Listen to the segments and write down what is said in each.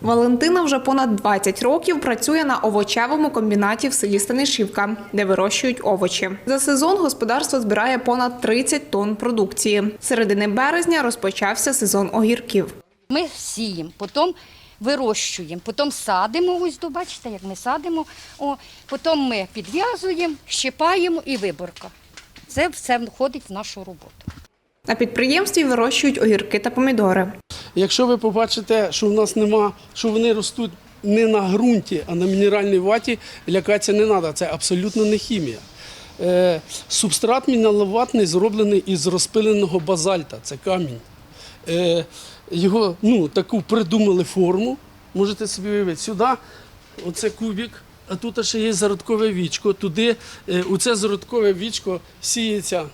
Валентина вже понад 20 років працює на овочевому комбінаті в селі Станишівка, де вирощують овочі. За сезон господарство збирає понад 30 тонн продукції. З середини березня розпочався сезон огірків. Ми сіємо, потім вирощуємо, потім садимо, ось до, бачите, як ми садимо, о, потім ми підв'язуємо, щипаємо і виборка. Це все входить в нашу роботу. На підприємстві вирощують огірки та помідори. Якщо ви побачите, що в нас нема, що вони ростуть не на ґрунті, а на мінеральній ваті, лякатися не треба. Це абсолютно не хімія. Е, субстрат мінераловатний зроблений із розпиленого базальта, це камінь. Е, його ну, таку придумали форму. Можете собі уявити, сюди оце кубик, а тут ще є зародкове вічко. Туди е, у це зародкове вічко сіється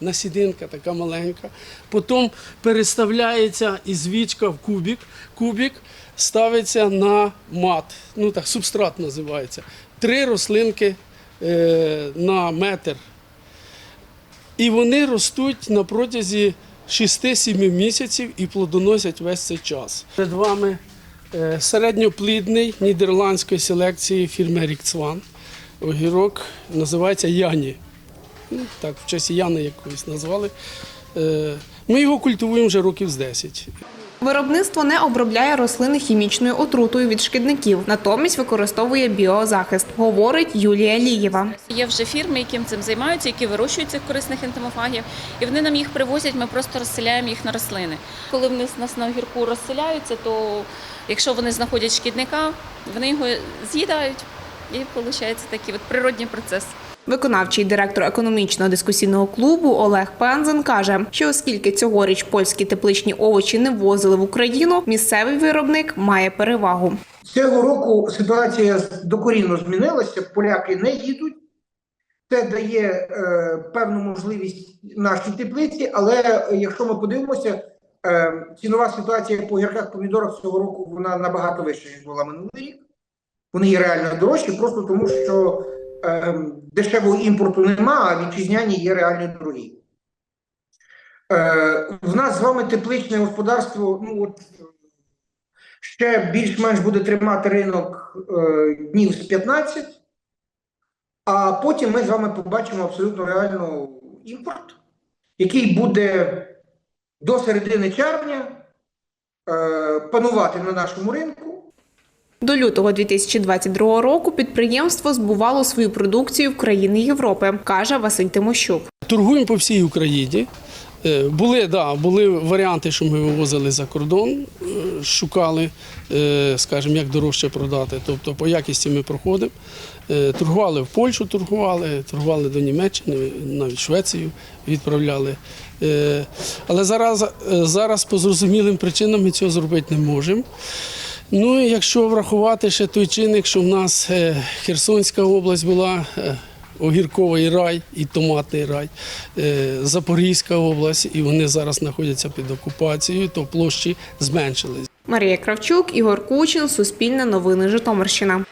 насідинка така маленька. Потім переставляється із вічка в кубик. Кубик ставиться на мат, ну так, субстрат називається. Три рослинки е, на метр. І вони ростуть на протязі 6-7 місяців і плодоносять весь цей час. Перед вами е, середньоплідний нідерландської селекції фірми Рікцван. Огірок називається Яні. Ну, так, в честь Яни якось назвали. Е, Ми його культивуємо вже років з 10. Виробництво не обробляє рослини хімічною отрутою від шкідників, натомість використовує біозахист, говорить Юлія Лієва. Є вже фірми, які цим займаються, які вирощують цих корисних ентомофагів, і вони нам їх привозять. Ми просто розселяємо їх на рослини. Коли вони нас на огірку розселяються, то якщо вони знаходять шкідника, вони його з'їдають. І виходить такий от природній процес. Виконавчий директор економічного дискусійного клубу Олег Пензен каже, що оскільки цьогоріч польські тепличні овочі не ввозили в Україну, місцевий виробник має перевагу. Цього року ситуація докорінно змінилася. Поляки не їдуть. Це дає е, певну можливість нашій теплиці, але якщо ми подивимося, е, цінова ситуація по гірках помідорах цього року вона набагато вища, ніж була минулий рік. Вони є реально дорожчі, просто тому що е, дешевого імпорту нема, а вітчизняні є реально дорогі. Е, в нас з вами тепличне господарство, ну от ще більш-менш буде тримати ринок е, днів з 15, а потім ми з вами побачимо абсолютно реально імпорт, який буде до середини червня е, панувати на нашому ринку. До лютого 2022 року підприємство збувало свою продукцію в країни Європи, каже Василь Тимощук. Торгуємо по всій Україні. Е, Були, да, були варіанти, що ми вивозили за кордон, е, шукали, е, скажімо, як дорожче продати. Тобто по якісті ми проходимо. Торгували в Польщу, торгували, торгували до Німеччини, навіть Швецію відправляли. Але зараз, зараз по зрозумілим причинам ми цього зробити не можемо. Ну і якщо врахувати ще той чинник, що в нас е, Херсонська область була. е, Огірковий рай і томатний рай, Е, Запорізька область, і вони зараз знаходяться під окупацією, то площі зменшились. Марія Кравчук, Ігор Кучин, Суспільне новини Житомирщина.